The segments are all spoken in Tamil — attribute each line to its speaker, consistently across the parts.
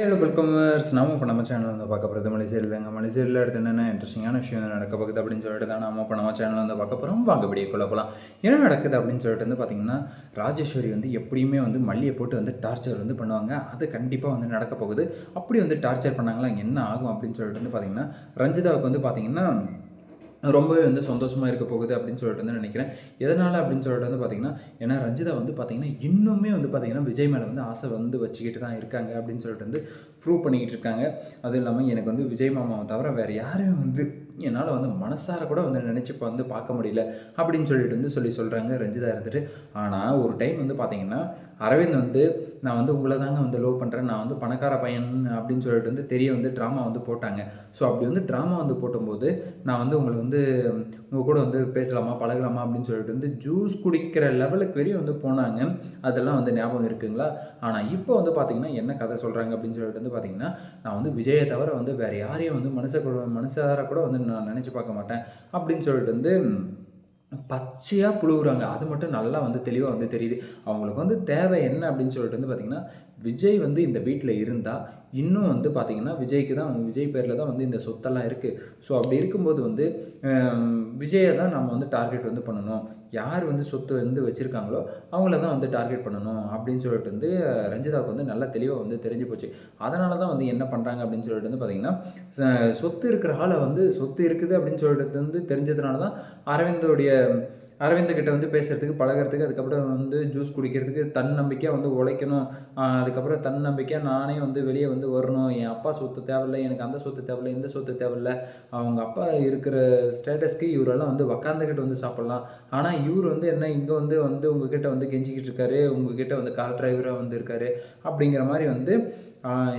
Speaker 1: ஹலோ வெல்கமர்ஸ் நாம இப்போ நம்ம சேனல் வந்து பார்க்க போகிறது மலைசேரியில் தாங்க மலேசியில் அடுத்து என்னென்ன இன்ட்ரெஸ்டிங்கான விஷயம் நடக்க போகுது அப்படின்னு சொல்லிட்டு தான் நாம இப்போ நம்ம சேனல் வந்து பார்க்க போகிறோம் வாங்க அப்படியே கொள்ள போகலாம் என்ன நடக்குது அப்படின்னு சொல்லிட்டு வந்து பார்த்தீங்கன்னா ராஜேஸ்வரி வந்து எப்படியுமே வந்து மல்லியை போட்டு வந்து டார்ச்சர் வந்து பண்ணுவாங்க. அது கண்டிப்பாக வந்து நடக்க போகுது. அப்படி வந்து டார்ச்சர் பண்ணாங்களா என்ன ஆகும் அப்படின்னு சொல்லிட்டு வந்து பார்த்தீங்கன்னா ரஞ்சிதாவுக்கு வந்து பார்த்தீங்கன்னா ரொம்பவே வந்து சந்தோஷமாக இருக்க போகுது அப்படின்னு சொல்லிட்டு வந்து நினைக்கிறேன். எதனால் அப்படின்னு சொல்லிட்டு வந்து பார்த்தீங்கன்னா ஏன்னா ரஞ்சிதா வந்து பார்த்தீங்கன்னா இன்னுமே வந்து பார்த்தீங்கன்னா விஜய் மேலே வந்து ஆசை வந்து வச்சுக்கிட்டு தான் இருக்காங்க அப்படின்னு சொல்லிட்டு வந்து ப்ரூவ் பண்ணிக்கிட்டு இருக்காங்க. அதுவும் இல்லாமல் எனக்கு வந்து விஜய் மாமாவை தவிர வேறு யாரையும் வந்து என்னால் வந்து மனசார கூட வந்து நினச்சி இப்போ வந்து பார்க்க முடியல அப்படின்னு சொல்லிட்டு வந்து சொல்லி சொல்கிறாங்க ரஞ்சிதா இருந்துட்டு. ஆனால் ஒரு டைம் வந்து பார்த்தீங்கன்னா அரவிந்த் வந்து நான் வந்து உங்களை தாங்க வந்து லோ பண்ணுறேன் நான் வந்து பணக்கார பையன் அப்படின்னு சொல்லிட்டு வந்து தெரிய வந்து ட்ராமா வந்து போட்டாங்க. ஸோ அப்படி வந்து ட்ராமா வந்து போட்டும்போது நான் வந்து உங்களை வந்து உங்கள் கூட வந்து பேசலாமா பழகலாமா அப்படின்னு சொல்லிட்டு வந்து ஜூஸ் குடிக்கிற லெவலுக்கு வரையும் வந்து போனாங்க. அதெல்லாம் வந்து ஞாபகம் இருக்குங்களா? ஆனால் இப்போ வந்து பார்த்தீங்கன்னா என்ன கதை சொல்கிறாங்க அப்படின்னு சொல்லிட்டு வந்து பார்த்தீங்கன்னா நான் வந்து விஜயை தவிர வந்து வேறு யாரையும் வந்து மனுஷ கூட மனுஷார கூட வந்து நான் நினச்சி பார்க்க மாட்டேன் அப்படின்னு சொல்லிட்டு வந்து பச்சையாக புழுகுறாங்க அது மட்டும் நல்லா வந்து தெளிவாக வந்து தெரியுது. அவங்களுக்கு வந்து தேவை என்ன அப்படின்னு சொல்லிட்டு வந்து பார்த்திங்கன்னா விஜய் வந்து இந்த வீட்டில் இருந்தால் இன்னும் வந்து பார்த்திங்கன்னா விஜய்க்கு தான் விஜய் பேரில் தான் வந்து இந்த சொத்தெல்லாம் இருக்குது ஸோ அப்படி இருக்கும்போது வந்து விஜயை தான் நம்ம வந்து டார்கெட் வந்து பண்ணணும். யார் வந்து சொத்து வந்து வச்சுருக்காங்களோ அவங்கள தான் வந்து டார்கெட் பண்ணணும் அப்படின்னு சொல்லிட்டு வந்து ரஞ்சிதாவுக்கு வந்து நல்லா தெளிவாக வந்து தெரிஞ்சு போச்சு. அதனால தான் வந்து என்ன பண்ணுறாங்க அப்படின்னு சொல்லிட்டு வந்து பார்த்திங்கன்னா சொத்து இருக்கிற ஆளை வந்து சொத்து இருக்குது அப்படின்னு சொல்லிட்டு வந்து தெரிஞ்சதுனால தான் அரவிந்தோடைய அரவிந்த் கிட்ட வந்து பேசுறதுக்கு பழகுறதுக்கு அதுக்கப்புறம் வந்து ஜூஸ் குடிக்கிறதுக்கு தன்னம்பிக்கையாக வந்து உழைக்கணும். அதுக்கப்புறம் தன்னம்பிக்கையாக நானே வந்து வெளியே வந்து வரணும். என் அப்பா சொத்து தேவையில்லை எனக்கு அந்த சொத்து தேவையில்லை இந்த சொத்து தேவையில்லை. அவங்க அப்பா இருக்கிற ஸ்டேட்டஸ்க்கு இவரெல்லாம் வந்து உக்காந்துக்கிட்டு வந்து சாப்பிட்லாம். ஆனால் இவர் வந்து என்ன இங்கே வந்து வந்து உங்ககிட்ட வந்து கெஞ்சிக்கிட்டு இருக்காரு. உங்ககிட்ட வந்து கார் டிரைவராக வந்து இருக்காரு. அப்படிங்கிற மாதிரி வந்து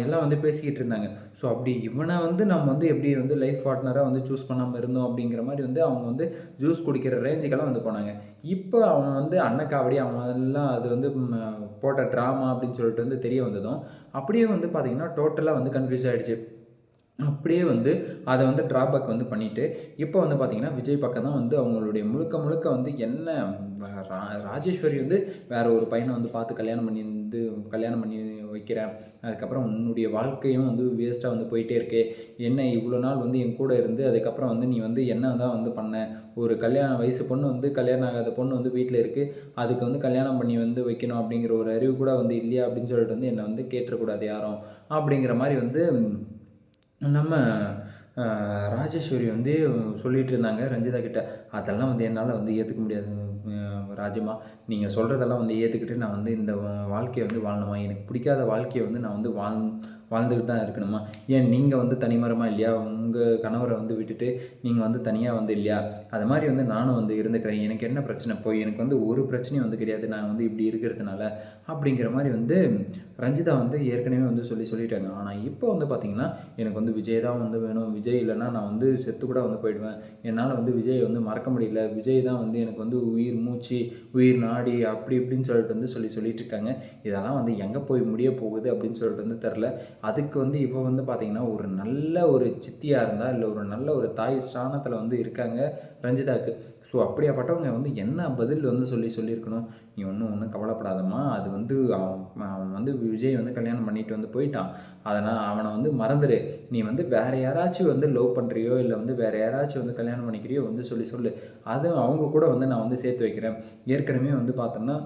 Speaker 1: எல்லாம் வந்து பேசிக்கிட்டு இருந்தாங்க. ஸோ அப்படி இவனை வந்து நம்ம வந்து எப்படி வந்து லைஃப் பார்ட்னராக வந்து சூஸ் பண்ணாமல் இருந்தோம் அப்படிங்கிற மாதிரி வந்து அவங்க வந்து ஜூஸ் குடிக்கிற ரேஞ்சுக்கெல்லாம் வந்து போனாங்க. இப்போ அவன் வந்து அன்னக்காவடி அவன் எல்லாம் அது வந்து போட்ட ட்ராமா அப்படின்னு சொல்லிட்டு வந்து தெரிய வந்ததும் அப்படியே வந்து பார்த்திங்கன்னா டோட்டலாக வந்து கன்ஃபியூஸ் ஆகிடுச்சு அப்படியே வந்து அதை வந்து ட்ராபேக் வந்து பண்ணிவிட்டு இப்போ வந்து பார்த்திங்கன்னா விஜய் பக்கம் தான் வந்து அவங்களுடைய முழுக்க முழுக்க வந்து என்ன ரா- ராஜேஸ்வரி வந்து வேறு ஒரு பையனை வந்து பார்த்து கல்யாணம் பண்ணி வந்து கல்யாணம் பண்ணி வைக்கிறேன். அதுக்கப்புறம் உன்னுடைய வாழ்க்கையும் வந்து வேஸ்ட்டாக வந்து போயிட்டே இருக்கே. என்ன இவ்வளோ நாள் வந்து என் கூட இருந்து அதுக்கப்புறம் வந்து நீ வந்து என்ன தான் வந்து பண்ண? ஒரு கல்யாண வயசு பொண்ணு வந்து கல்யாணம் ஆகாத பொண்ணு வந்து வீட்டில் இருக்குது அதுக்கு வந்து கல்யாணம் பண்ணி வந்து வைக்கணும் அப்படிங்கிற ஒரு அறிவு கூட வந்து இல்லையா அப்படின்னு சொல்லிட்டு வந்து என்னை வந்து கேட்டுறக்கூடாது யாரும். அப்படிங்கிற மாதிரி வந்து நம்ம ராஜேஸ்வரி வந்து சொல்லிகிட்டு இருந்தாங்க ரஞ்சிதா கிட்ட. அதெல்லாம் வந்து என்னால் வந்து ஏற்றுக்க முடியாது அஹ், ராஜம்மா. நீங்கள் சொல்கிறதெல்லாம் வந்து ஏற்றுக்கிட்டு நான் வந்து இந்த வாழ்க்கையை வந்து வாழணுமா? எனக்கு பிடிக்காத வாழ்க்கையை வந்து நான் வந்து வாழ் வாழ்ந்துக்கிட்டு தான் இருக்கணுமா? ஏன் நீங்கள் வந்து தனிமரமாக இல்லையா? உங்கள் கணவரை வந்து விட்டுட்டு நீங்கள் வந்து தனியாக வந்து இல்லையா? அது மாதிரி வந்து நானும் வந்து இருந்துக்கிறேன். எனக்கு என்ன பிரச்சனை? போய் எனக்கு வந்து ஒரு பிரச்சனையும் வந்து கிடையாது. நான் வந்து இப்படி இருக்கிறதுனால. அப்படிங்கிற மாதிரி வந்து ரஞ்சிதா வந்து ஏற்கனவே வந்து சொல்லி சொல்லிட்டாங்க. ஆனால் இப்போ வந்து பார்த்தீங்கன்னா எனக்கு வந்து விஜய் தான் வந்து வேணும். விஜய் இல்லைன்னா நான் வந்து செத்து கூட வந்து போயிடுவேன். என்னால் வந்து விஜய் வந்து மறக்க முடியல. விஜய் தான் வந்து எனக்கு வந்து உயிர் மூச்சு உயிர் நாடி அப்படி இப்படின்னு சொல்லிட்டு வந்து சொல்லி சொல்லிட்டு இருக்காங்க. இதெல்லாம் வந்து எங்கே போய் முடிய போகுது அப்படின்னு சொல்லிட்டு வந்து தெரில அதுக்கு வந்து இப்போ வந்து பார்த்தீங்கன்னா ஒரு நல்ல ஒரு சித்தியாக இருந்தால் இல்லை ஒரு நல்ல ஒரு தாய் ஸ்தானத்தில் வந்து இருக்காங்க ரஞ்சிதாக்கு. ஸோ அப்படியாப்பட்டவங்க வந்து என்ன பதில் வந்து சொல்லி சொல்லியிருக்கணும்? நீ ஒன்றும் ஒன்றும் கவலைப்படாதம்மா. வந்து அவன் அவன் வந்து விஜய் வந்து கல்யாணம் பண்ணிட்டு வந்து போயிட்டான். அதனால் அவனை வந்து மறந்துடு நீ வந்து வேற யாராச்சும் வந்து லவ் பண்ணுறியோ இல்லை வந்து வேற யாராச்சும் வந்து கல்யாணம் பண்ணிக்கிறியோ வந்து சொல்லி சொல்லு. அது அவங்க கூட வந்து நான் வந்து சேர்த்து வைக்கிறேன். ஏற்கனவே வந்து பார்த்தோம்னா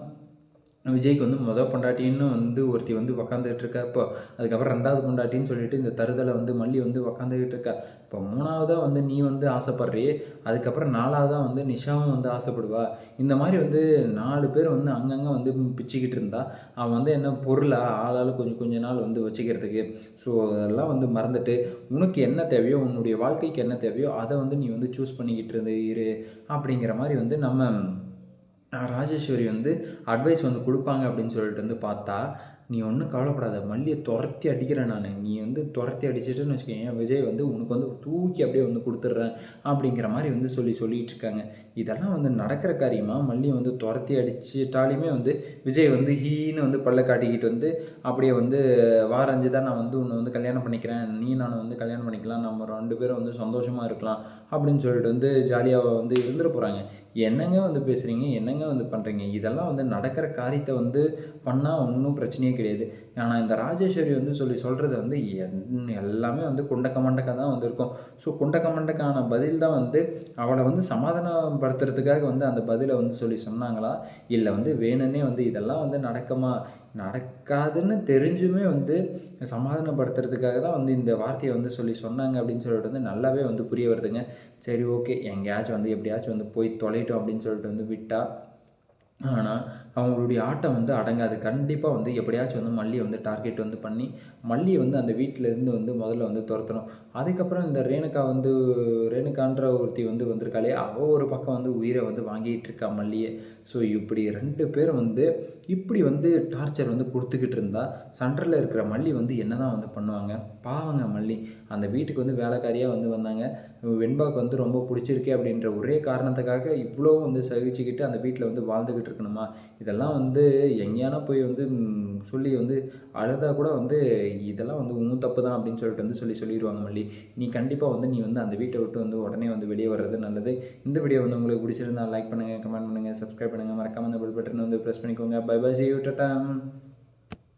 Speaker 1: விஜய்க்கு வந்து மொதல் பொண்டாட்டின்னு வந்து ஒருத்தி வந்து உக்காந்துக்கிட்டு இருக்கா. இப்போ அதுக்கப்புறம் ரெண்டாவது பொண்டாட்டின்னு சொல்லிட்டு இந்த தருதலை வந்து மல்லி வந்து உக்காந்துக்கிட்டு இருக்கா. இப்போ மூணாவதாக வந்து நீ வந்து ஆசைப்படுறியே அதுக்கப்புறம் நாலாவதாக வந்து நிஷாவும் வந்து ஆசைப்படுவா. இந்த மாதிரி வந்து நாலு பேர் வந்து அங்கங்கே வந்து பிச்சுக்கிட்டு இருந்தா அவன் வந்து என்ன பொருளாக ஆளால் கொஞ்சம் கொஞ்ச நாள் வந்து வச்சுக்கிறதுக்கு. ஸோ அதெல்லாம் வந்து மறந்துட்டு உனக்கு என்ன தேவையோ உன்னுடைய வாழ்க்கைக்கு என்ன தேவையோ அதை வந்து நீ வந்து சூஸ் பண்ணிக்கிட்டு இருந்து இரு அப்படிங்கிற மாதிரி வந்து நம்ம ராஜேஸ்வரி வந்து அட்வைஸ் வந்து கொடுப்பாங்க அப்படின்னு சொல்லிட்டு வந்து பார்த்தா நீ ஒன்றும் கவலைப்படாத மல்லியை துரத்தி அடிக்கிறேன் நான். நீ வந்து துரத்தி அடிச்சிட்டுன்னு வச்சுக்கோங்க விஜய் வந்து உனக்கு வந்து தூக்கி அப்படியே வந்து கொடுத்துட்றேன் அப்படிங்கிற மாதிரி வந்து சொல்லி சொல்லிட்டு இருக்காங்க. இதெல்லாம் வந்து நடக்கிற காரியமாக மல்லியை வந்து துரத்தி அடிச்சிட்டாலுமே வந்து விஜய் வந்து ஹீன்னு வந்து பல்ல காட்டிக்கிட்டு வந்து அப்படியே வந்து வாரஞ்சு தான் நான் வந்து உன்னை வந்து கல்யாணம் பண்ணிக்கிறேன். நீ நான் வந்து கல்யாணம் பண்ணிக்கலாம். நம்ம ரெண்டு பேரும் வந்து சந்தோஷமாக இருக்கலாம் அப்படின்னு சொல்லிட்டு வந்து ஜாலியாக வந்து இருந்துட போகிறாங்க என்னங்க வந்து பேசுகிறீங்க என்னங்க வந்து பண்ணுறீங்க இதெல்லாம் வந்து நடக்கிற காரியத்தை வந்து பண்ணால் ஒன்றும் பிரச்சனையே கிடையாது. ஆனால் இந்த ராஜேஸ்வரி வந்து சொல்லி சொல்கிறது வந்து என் எல்லாமே வந்து குண்டக்க மண்டக்க தான் வந்து இருக்கும். ஸோ குண்டக்க மண்டக்கான பதில் தான் வந்து அவளை வந்து சமாதானப்படுத்துறதுக்காக வந்து அந்த பதிலை வந்து சொல்லி சொன்னாங்களா? இல்லை வந்து வேணும்னே வந்து இதெல்லாம் வந்து நடக்குமா? நடக்காதுன்னு தெரிஞ்சுமே வந்து சமாதானப்படுத்துறதுக்காக தான் வந்து இந்த வார்த்தையை வந்து சொல்லி சொன்னாங்க அப்படின்னு சொல்லிட்டு வந்து நல்லாவே வந்து புரிய வருதுங்க. சரி ஓகே எங்கேயாச்சும் வந்து எப்படியாச்சும் வந்து போய் தொலைட்டோம் அப்படின்னு சொல்லிட்டு வந்து விட்டால் ஆனால் அவங்களுடைய ஆட்டம் வந்து அடங்காது. கண்டிப்பாக வந்து எப்படியாச்சும் வந்து மல்லியை வந்து டார்கெட் வந்து பண்ணி மல்லியை வந்து அந்த வீட்டில் இருந்து வந்து முதல்ல வந்து துரத்தணும். அதுக்கப்புறம் இந்த ரேணுகா வந்து ரேணுகான்ற ஒருத்தி வந்து வந்திருக்காளே அவள் ஒரு பக்கம் வந்து உயிரை வந்து வாங்கிட்டு இருக்கா மல்லியை. ஸோ இப்படி ரெண்டு பேரும் வந்து இப்படி வந்து டார்ச்சர் வந்து கொடுத்துக்கிட்டு இருந்தால் சென்டரில் இருக்கிற மல்லி வந்து என்ன தான் வந்து பண்ணுவாங்க? பாவங்க மல்லி. அந்த வீட்டுக்கு வந்து வேலைக்காரியாக வந்து வந்தாங்க. வெண்பாக்கு வந்து ரொம்ப பிடிச்சிருக்கே அப்படின்ற ஒரே காரணத்துக்காக இவ்வளோ வந்து சகிச்சுக்கிட்டு அந்த வீட்டில் வந்து வாழ்ந்துக்கிட்டு இருக்கணுமா? இதெல்லாம் வந்து எங்கேயான போய் வந்து சொல்லி வந்து அழுதா கூட வந்து இதெல்லாம் வந்து உன் தப்பு தான் அப்படின்னு சொல்லிட்டு வந்து சொல்லி சொல்லிடுவாங்க மல்லி. நீ கண்டிப்பாக வந்து நீ வந்து அந்த வீட்டை விட்டு வந்து உடனே வந்து வெளியே வர்றது நல்லது. இந்த வீடியோ வந்து உங்களுக்கு பிடிச்சிருந்தா லைக் பண்ணுங்கள் கமெண்ட் பண்ணுங்கள் சப்ஸ்கிரைப் பண்ணுங்கள் மறக்காமல் அந்த பெல் பட்டன் வந்து ப்ரெஸ் பண்ணிக்கோங்க. Bye bye see you tata